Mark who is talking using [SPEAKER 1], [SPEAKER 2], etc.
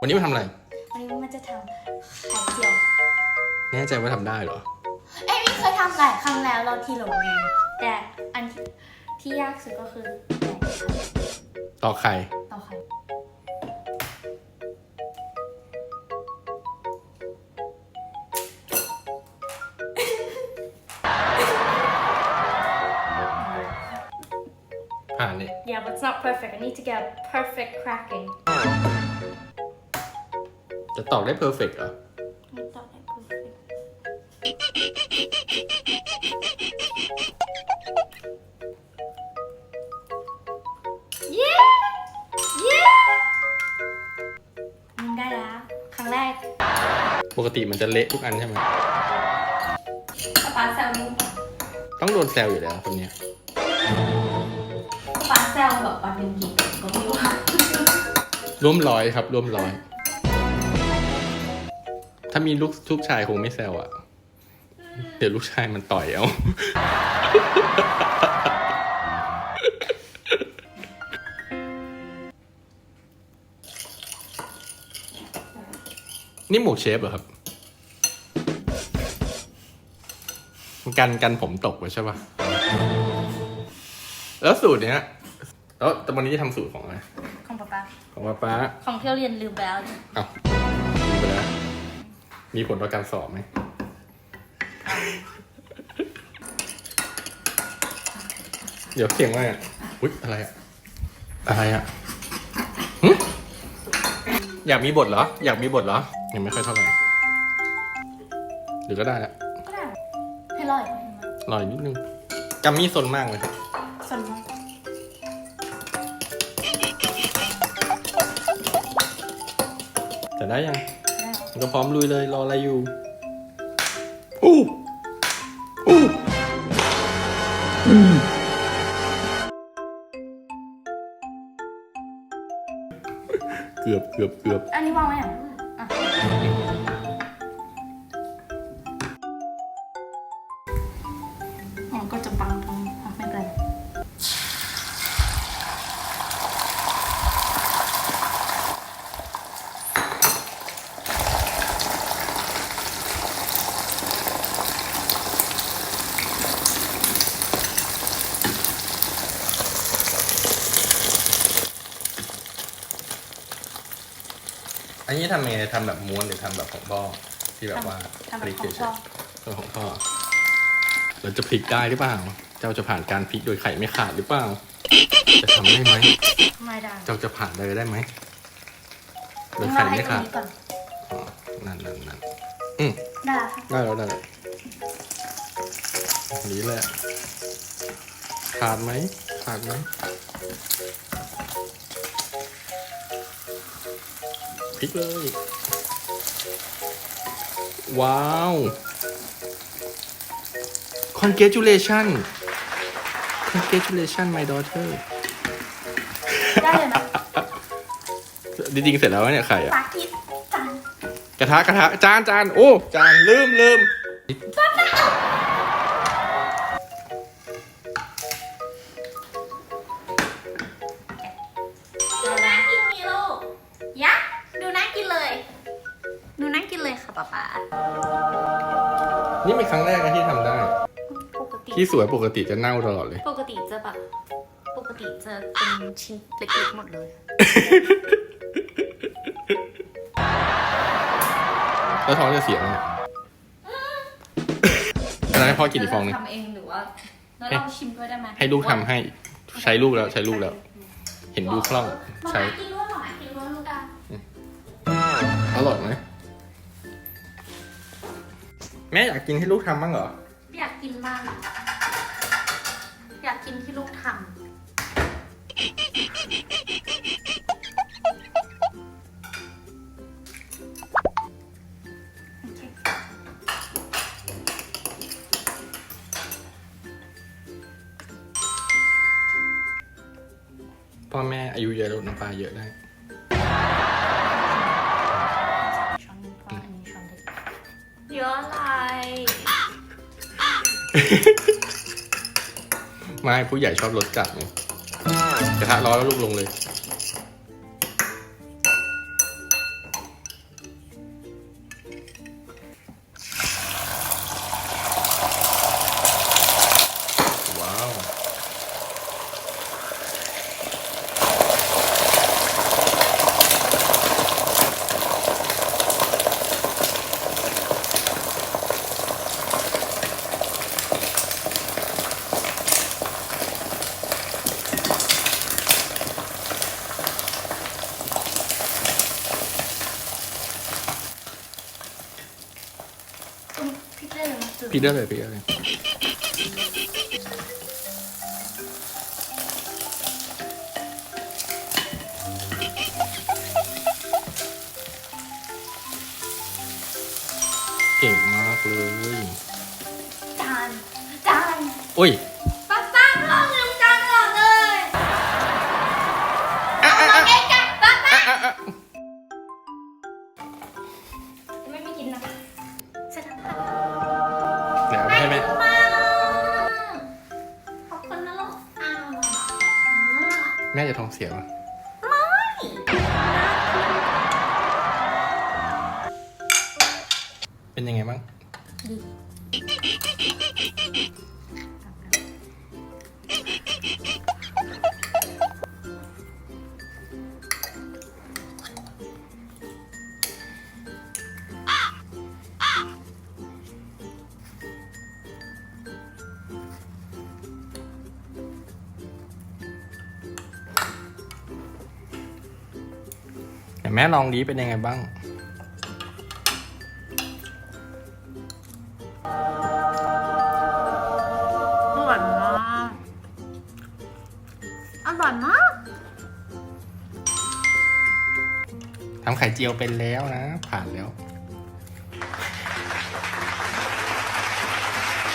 [SPEAKER 1] วันนี้มาทำอะไร
[SPEAKER 2] วันนี้มันจะทำไข่เจียว
[SPEAKER 1] แน่ใจว่าทำได้เหรอ
[SPEAKER 2] เอ้ยนี่เคยทำหลายครั้งแล้วเราที่โรงเรียนแต่อันที่ที่ยากสุดก็คือแกะไข่
[SPEAKER 1] ต่อไข่ ผ่านนี่
[SPEAKER 2] Yeah but it's not perfect I need to get perfect cracking
[SPEAKER 1] จะตอกได้เพอร์เฟกเหรอ
[SPEAKER 2] ไม่ต้องให้ perfect Yeah Yeah มันได้แล้ว ครั้งแรก
[SPEAKER 1] ปกติมันจะเละทุกอันใช่ไหม
[SPEAKER 2] ป๊าป๊าแซวลูก
[SPEAKER 1] ต้องโดนแซวอยู่แล้วคนเนี้ย
[SPEAKER 2] ป๊า แบบวันหนึ่งกี่ก็ไม่รู้ว่า
[SPEAKER 1] ร่วมร้อยครับร่วมร้อย ถ้ามีลูกทุกชายคงไม่แซวอะ่ะเดี๋ยวลูกชายมันต่อยเอา นี่หมวกเชฟเหรอครับ กันกันผมตกไว้ใช่ปะแล้วสูตรเนี้ย แล้วแต่วันนี้จะทำสูตรของอะไร
[SPEAKER 2] ของป๊าป๊า
[SPEAKER 1] ของป้าป้า
[SPEAKER 2] ของเที่ยวเรียนลืมไปแล้ว
[SPEAKER 1] เอ้าลืมไปแล้วมีผลต่อการสอบไหมเดี๋ยวเสียงอะไรอะอุ๊ยอะไรอะอะไรอะหึอยากมีบทเหรอ อยากมีบทเหรอ ยังไม่ค่อยเท่าไหร่หรือก็ได้ละ
[SPEAKER 2] ก็ได้ให้รออีกไหม
[SPEAKER 1] รออีกนิดนึงกัมมี่ซนมากเลย ได้ยัง
[SPEAKER 2] ได้
[SPEAKER 1] ก็พร้อมลุยเลยรออะไรอยู่อู้อู้เกือบเกือบเกือบ
[SPEAKER 2] อันนี้วางไว้ไหนอะ นนี้
[SPEAKER 1] ทำไงทำแบบม้วนหรือทำแบบของพ่อที่แบบว่า
[SPEAKER 2] ทำ
[SPEAKER 1] พ
[SPEAKER 2] แบบ
[SPEAKER 1] ลิก
[SPEAKER 2] ของ
[SPEAKER 1] เฉ
[SPEAKER 2] พ่อย
[SPEAKER 1] ๆเป็นของพ่อเราจะพลิกได้หรือเปล่า เจ้าจะผ่านการพลิกโดยไข่ไม่ขาดหรือเปล่า จะทำได้ไหม
[SPEAKER 2] ไม่ได้
[SPEAKER 1] เจ้าจะผ่านเลยได้ไหมโด
[SPEAKER 2] ต้
[SPEAKER 1] ย
[SPEAKER 2] องร
[SPEAKER 1] ไข่
[SPEAKER 2] อให้
[SPEAKER 1] ไม่
[SPEAKER 2] ตรง
[SPEAKER 1] ขาด
[SPEAKER 2] นี้ก่อน
[SPEAKER 1] อ๋อนั่นนั่นนั่นอืม
[SPEAKER 2] ได้แล้วค่ะ
[SPEAKER 1] ได้แล้วได้แล้วอันนี้แหละขาดไหมขาดไหม พลิกเลย ว้าว congratulation congratulation my daughter
[SPEAKER 2] ได้เลยนะ
[SPEAKER 1] จริงๆเสร็จแล้วเนี่ยไข่อะ
[SPEAKER 2] ปากิจาน
[SPEAKER 1] กระทะกระทะจานจานโอ้ จานลืมลืม
[SPEAKER 2] ดู นี่เป็
[SPEAKER 1] นครั้งแรกนะที่ทำได้
[SPEAKER 2] ปกติ
[SPEAKER 1] ที่สวยปกติจะเน่าตลอดเลย
[SPEAKER 2] ปกติจะแบบปกติจะเป็นชิ้นเล็กๆหมดเลย
[SPEAKER 1] แล้วท้องจะเสียไหมเนี่ยอันนั้นให้พ่อกินอีกฟองหนึง
[SPEAKER 2] ทำเองหรือว่าแล้วเราชิมด้วยได้ไหม
[SPEAKER 1] ให้ลูกทำให้ใช้ลูกแล้วใช้ลูกแล้ว เห็นดูคล่อง ใช้
[SPEAKER 2] หมากินด้วยหมากิน
[SPEAKER 1] แม่อยากกินให้ลูกทำบ้างเหรอ
[SPEAKER 2] อยากกินบ้างอยากกินที่ลูกทำโอเค
[SPEAKER 1] พ่อแม่อายุเยอะแล้วน้ำปลาเยอะได้
[SPEAKER 2] ไม่
[SPEAKER 1] ผู้ใหญ่ชอบรสจัดไงกระทะร้อนแล้วลูกลงเลย
[SPEAKER 2] โพี่
[SPEAKER 1] เด้อเลยพี่เด้อเลยเก่งมากเลย
[SPEAKER 2] จานจาน
[SPEAKER 1] อุ้ย ม่จะท้องเสียป่ะ
[SPEAKER 2] ไม่
[SPEAKER 1] เป็นยังไงบ้าง
[SPEAKER 2] ดี
[SPEAKER 1] เดี๋ยวแม่ลองดีเป็นยังไงบ้าง
[SPEAKER 2] อร่อยมากอร่อยมาก
[SPEAKER 1] ทำไข่เจียวเป็นแล้วนะ ผ่านแล้ว